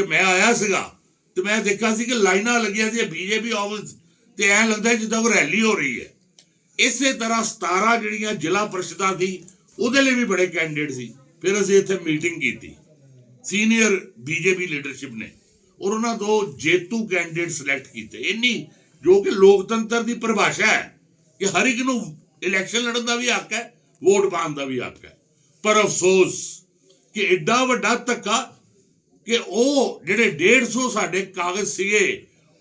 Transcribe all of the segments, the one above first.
ਕਿ ਮੈਂ ਆਇਆ ਸੀਗਾ ਤੇ ਮੈਂ ਦੇਖਿਆ ਸੀ ਕਿ ਲਾਈਨਾਂ ਲੱਗੀਆਂ ਸੀ ਬੀਜੇਪੀ ਆਫਿਸ ਤੇ ਐਂ ਲੱਗਦਾ ਜਿੱਦਾਂ ਉਹ ਰੈਲੀ ਹੋ ਰਹੀ ਹੈ। ਇਸੇ ਤਰ੍ਹਾਂ 17 ਜਿਹੜੀਆਂ ਜ਼ਿਲ੍ਹਾ ਪਰਿਸ਼ਦਾਂ ਸੀ, ਉਹਦੇ ਲਈ ਵੀ ਬੜੇ ਕੈਂਡੀਡੇਟ ਸੀ। ਫਿਰ ਅਸੀਂ ਇੱਥੇ ਮੀਟਿੰਗ ਕੀਤੀ। ਸੀਨੀਅਰ ਬੀਜੇਪੀ ਲੀਡਰਸ਼ਿਪ ਨੇ। ਔਰ ਉਹਨਾਂ ਤੋਂ ਜੇਤੂ ਕੈਂਡੀਡੇਟ ਸਿਲੈਕਟ ਕੀਤੇ। ਇੰਨੀ ਜੋ ਕਿ ਲੋਕਤੰਤਰ ਦੀ ਪਰਿਭਾਸ਼ਾ ਹੈ ਕਿ ਹਰ ਇੱਕ ਨੂੰ ਇਲੈਕਸ਼ਨ ਲੜਨ ਦਾ ਵੀ ਹੱਕ ਹੈ, ਵੋਟ ਪਾਉਣ ਦਾ ਵੀ ਹੱਕ ਹੈ। ਪਰ ਅਫਸੋਸ ਕਿ ਐਡਾ ਵੱਡਾ ਧੱਕਾ ਕਿ ਉਹ ਜਿਹੜੇ 150 ਸਾਡੇ ਕਾਗਜ਼ ਸੀਗੇ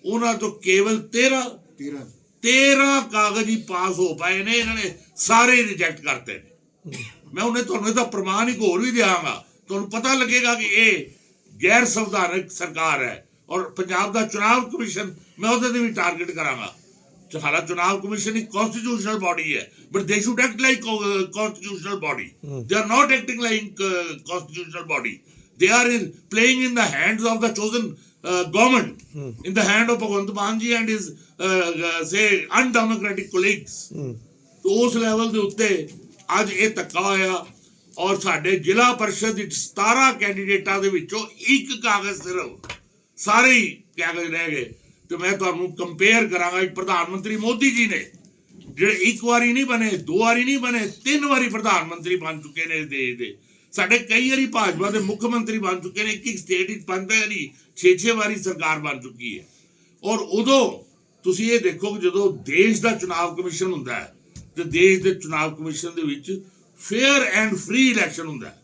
ਉਹਨਾਂ ਤੋਂ ਕੇਵਲ 13 13 13 ਕਾਗਜ਼ ਹੀ ਪਾਸ ਹੋ ਪਾਏ ਨੇ ਇਹਨਾਂ ਨੇ ਸਾਰੇ ਰਿਜੈਕਟ ਕਰਤੇ ਨੇ। ਮੈਂ ਉਹਨੇ ਤੁਹਾਨੂੰ ਇਹਦਾ ਪ੍ਰਮਾਣ ਇੱਕ ਹੋਰ ਵੀ ਦਿਆਂਗਾ। ਤੁਹਾਨੂੰ ਪਤਾ ਲੱਗੇਗਾ ਕਿ ਇਹ ਗੈਰ ਸੰਵਿਧਾਨਕ ਸਰਕਾਰ ਹੈ ਔਰ ਪੰਜਾਬ ਦਾ ਚੁਣਾਵ ਕਮਿਸ਼ਨ ਮੈਂ ਉਹਦੇ ਤੇ ਵੀ ਟਾਰਗੇਟ ਕਰਾਂਗਾ। ਸਾਡਾ ਚੁਣਾਵ ਕਮਿਸ਼ਨ ਇੱਕ ਕਨਸਟੀਟਿਊਸ਼ਨਲ ਬਾਡੀ ਹੈ but they should act like constitutional body they are not acting like constitutional body they are in playing in the hands of the chosen uh, government. In the hand of Bhagwant Manji and his uh, uh, say undemocratic colleagues. ਤੋ ਉਸ level ਦੇ ਉੱਤੇ ਅੱਜ ਇਹ ਧੱਕਾ ਹੋਇਆ ਔਰ ਸਾਡੇ ਜ਼ਿਲ੍ਹਾ ਪਰਿਸ਼ਦ ਵਿੱਚ 17 ਕੈਂਡੀਡੇਟਾਂ ਦੇ ਵਿੱਚੋਂ ਇੱਕ ਕਾਗਜ਼ ਸਿਰਫ ਸਾਰੇ ਹੀ ਕਾਗਜ਼ ਰਹਿ ਗਏ ਤੇ ਮੈਂ ਤੁਹਾਨੂੰ ਕੰਪੇਅਰ ਕਰਾਂਗਾ ਇੱਕ ਪ੍ਰਧਾਨ ਮੰਤਰੀ ਮੋਦੀ ਜੀ ਨੇ ਜਿਹੜੇ ਇੱਕ ਵਾਰੀ ਨਹੀਂ ਬਣੇ ਦੋ ਵਾਰੀ ਨਹੀਂ ਬਣੇ ਤਿੰਨ ਵਾਰੀ ਪ੍ਰਧਾਨ ਮੰਤਰੀ ਬਣ ਚੁੱਕੇ ਨੇ ਇਸ ਦੇਸ਼ ਦੇ ਸਾਡੇ ਕਈ ਵਾਰੀ ਭਾਜਪਾ ਦੇ ਮੁੱਖ ਮੰਤਰੀ ਬਣ ਚੁੱਕੇ ਨੇ, ਇੱਕ ਇੱਕ ਸਟੇਟ ਵਿੱਚ ਪੰਜ ਵਾਰੀ 6-6 ਵਾਰੀ ਸਰਕਾਰ ਬਣ ਚੁੱਕੀ ਹੈ। ਔਰ ਉਦੋਂ ਤੁਸੀਂ ਇਹ ਦੇਖੋ ਕਿ ਜਦੋਂ ਦੇਸ਼ ਦਾ ਚੁਣਾਵ ਕਮਿਸ਼ਨ ਹੁੰਦਾ ਹੈ, ਤੇ ਦੇਸ਼ ਦੇ ਚੁਣਾਵ ਕਮਿਸ਼ਨ ਦੇ ਵਿੱਚ ਫੇਅਰ ਐਂਡ ਫ੍ਰੀ ਇਲੈਕਸ਼ਨ ਹੁੰਦਾ ਹੈ।